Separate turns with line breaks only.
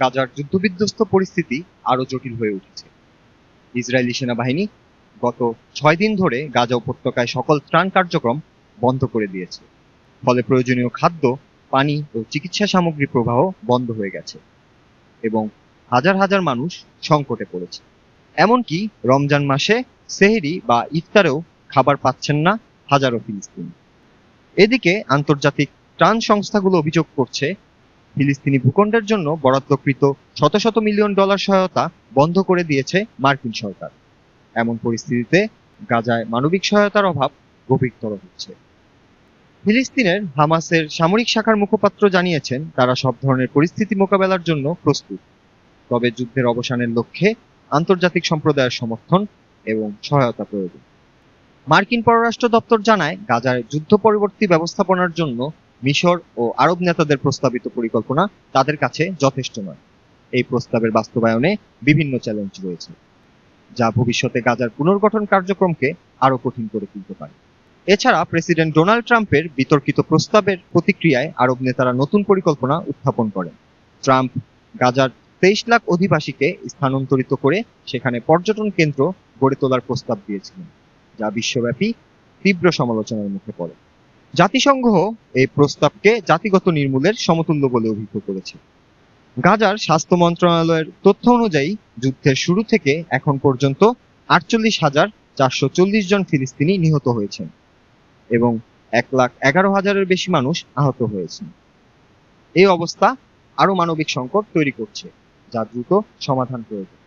গাজার যুদ্ধবিধ্বস্ত পরিস্থিতি আরও জটিল হয়ে উঠেছে। ইসরায়েলি সেনাবাহিনী গত ছয় দিন ধরে গাজা উপত্যকায় সকল ত্রাণ কার্যক্রম বন্ধ করে দিয়েছে। ফলে প্রয়োজনীয় খাদ্য, পানি ও চিকিৎসা সামগ্রী প্রবাহ বন্ধ হয়ে গেছে এবং হাজার হাজার মানুষ সংকটে পড়েছে। এমনকি রমজান মাসে সেহরি বা ইফতারেও খাবার পাচ্ছেন না হাজারো ফিলিস্তিনি। এদিকে আন্তর্জাতিক ত্রাণ সংস্থাগুলো অভিযোগ করছে ফিলিস্তিনি ভূখণ্ডের জন্য বরাদ্দকৃত শত শত মিলিয়ন ডলার সহায়তা বন্ধ করে দিয়েছে মার্কিন সরকার। এমন পরিস্থিতিতে গাজায় মানবিক সহায়তার অভাব গভীরতর হচ্ছে। ফিলিস্তিনের হামাসের সামরিক শাখার মুখপাত্র জানিয়েছেন, তারা সব ধরনের পরিস্থিতি মোকাবেলার জন্য প্রস্তুত। তবে যুদ্ধের অবসানের লক্ষ্যে আন্তর্জাতিক সম্প্রদায়ের সমর্থন এবং সহায়তা প্রয়োজন। মার্কিন পররাষ্ট্র দপ্তর জানায়, গাজায় যুদ্ধ পরবর্তী ব্যবস্থাপনার জন্য মিশর ও আরব নেতাদের প্রস্তাবিত পরিকল্পনা তাদের কাছে যথেষ্ট নয়। এই প্রস্তাবের বাস্তবায়নে বিভিন্ন চ্যালেঞ্জ রয়েছে, যা ভবিষ্যতে গাজার পুনর্গঠন কার্যক্রমকে আরও কঠিন করে তুলতে পারে। এছাড়া প্রেসিডেন্ট ডোনাল্ড ট্রাম্পের বিতর্কিত প্রস্তাবের প্রতিক্রিয়ায় আরব নেতারা নতুন পরিকল্পনা উত্থাপন করেন। ট্রাম্প গাজার তেইশ লাখ অধিবাসীকে স্থানান্তরিত করে সেখানে পর্যটন কেন্দ্র গড়ে তোলার প্রস্তাব দিয়েছিলেন, যা বিশ্বব্যাপী তীব্র সমালোচনার মুখে পড়ে। জাতিসংঘ এই প্রস্তাবকে জাতিগত নির্মূলের সমতুল্য বলে অভিহিত করেছে। গাজার স্বাস্থ্য মন্ত্রণালয়ের তথ্য অনুযায়ী যুদ্ধের শুরু থেকে এখন পর্যন্ত আটচল্লিশ হাজার চারশো চল্লিশ জন ফিলিস্তিনি নিহত হয়েছেন এবং এক লাখ এগারো হাজারের বেশি মানুষ আহত হয়েছেন। এই অবস্থা আরও মানবিক সংকট তৈরি করছে, যা দ্রুত সমাধান প্রয়োজন।